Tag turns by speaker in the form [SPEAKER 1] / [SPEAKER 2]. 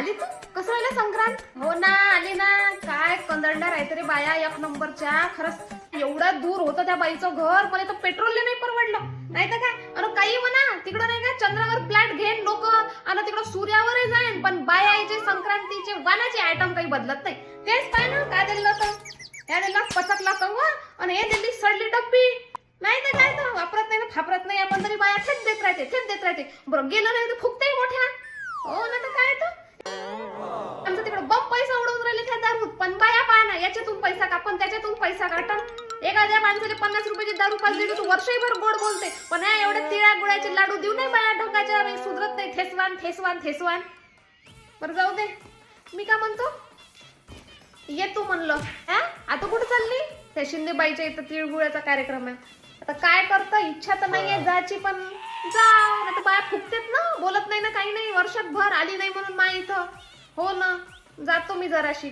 [SPEAKER 1] आली तू? कसं राहिलं संक्रांत? हो ना आली ना. काय कंदडणार आहे तरी बाया एक नंबरच्या. खरंच एवढं दूर होतं त्या बाईचं घर मला तर पेट्रोलने नाही परवडलं. नाही तर काय? अरे काही म्हणा तिकडं नाही का? चंद्रावर फ्लॅट घेईन लोक आणि तिकडं सूर्यावरही जाईन पण बायाचे संक्रांतीचे वानाचे आयटम काही बदलत नाही. तेच पाय ना? काय दिलं होतं या दिला पचकला कंगवा आणि हे दिली सडली डब्बी. नाही तर काय तर? वापरत नाही ना फापरत नाही. आपण तरी बाया थेट देत राहते थेट देत राहते. बरं गेलं नाही तर फुकते मोठ्या. हो ना तर काय? पैसा कापन त्याच्यातून पैसा काटन एखाद्या माणसाने पन्नास रुपयाची दारू पाच दिली तू वर्षभर गोड बोलते. पण ह्या एवढ्या तिळा गुळाचे लाडू देऊ नाही बाया ढोकाच्या सुधरत नाही. थेसवान थेसवान थेसवान बरं जाऊ दे. मी का म्हणतो? ये तू म्हणलं. हा आता कुठं चालली? त्या शिंदेबाईच्या इथं तिळगुळाचा कार्यक्रम आहे. आता काय करतं? इच्छा तर नाहीये जायची पण जा आता बाया फुकतेत ना. बोलत नाही ना काही नाही. वर्षभर आली नाही म्हणून मा इथं. हो ना. जातो मी जराशी.